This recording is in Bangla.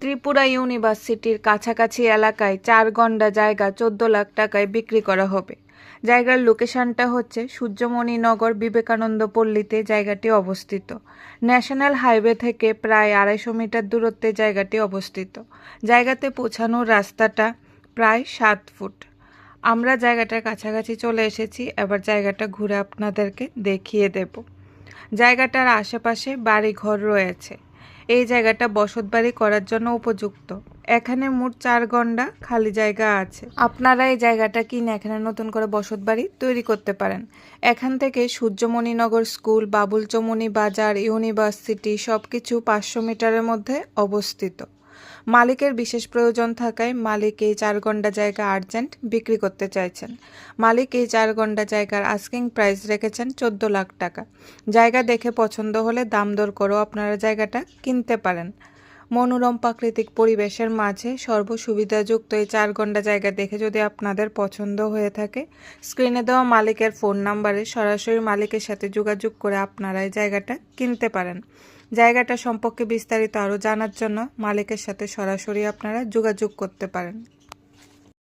ত্রিপুরা ইউনিভার্সিটির কাছাকাছি এলাকায় চার গন্ডা জায়গা চোদ্দ লাখ টাকায় বিক্রি করা হবে। জায়গার লোকেশনটা হচ্ছে সূর্যমণি নগর বিবেকানন্দ পল্লীতে জায়গাটি অবস্থিত। ন্যাশনাল হাইওয়ে থেকে প্রায় আড়াইশো মিটার দূরত্বে জায়গাটি অবস্থিত। জায়গাতে পৌঁছানোর রাস্তাটা প্রায় সাত ফুট। আমরা জায়গাটার কাছাকাছি চলে এসেছি, এবার জায়গাটা ঘুরে আপনাদেরকে দেখিয়ে দেব। জায়গাটার আশেপাশে বাড়ি ঘর রয়েছে। এই জায়গাটা বসতবাড়ি করার জন্য উপযুক্ত। এখানে মোট চার গন্ডা খালি জায়গা আছে। আপনারা এই জায়গাটা কিনে এখানে নতুন করে বসত বাড়ি তৈরি করতে পারেন। এখান থেকে সূর্যমণিনগর স্কুল বাবুলচমণি বাজার, ইউনিভার্সিটি সব কিছু পাঁচশো মিটারের মধ্যে অবস্থিত। মালিকের বিশেষ প্রয়োজন থাকায় মালিক এই চার গন্ডা জায়গা আর্জেন্ট বিক্রি করতে চাইছেন। মালিক এই চার গন্ডা জায়গার আস্কিং প্রাইস রেখেছেন চোদ্দ লাখ টাকা। জায়গা দেখে পছন্দ হলে দাম দর করেও আপনারা জায়গাটা কিনতে পারেন। মনোরম প্রাকৃতিক পরিবেশের মাঝে সর্বসুবিধাযুক্ত এই চার ঘণ্টা জায়গা দেখে যদি আপনাদের পছন্দ হয়ে থাকে, স্ক্রিনে দেওয়া মালিকের ফোন নাম্বারে সরাসরি মালিকের সাথে যোগাযোগ করে আপনারা এই জায়গাটা কিনতে পারেন। জায়গাটা সম্পর্কে বিস্তারিত আরও জানার জন্য মালিকের সাথে সরাসরি আপনারা যোগাযোগ করতে পারেন।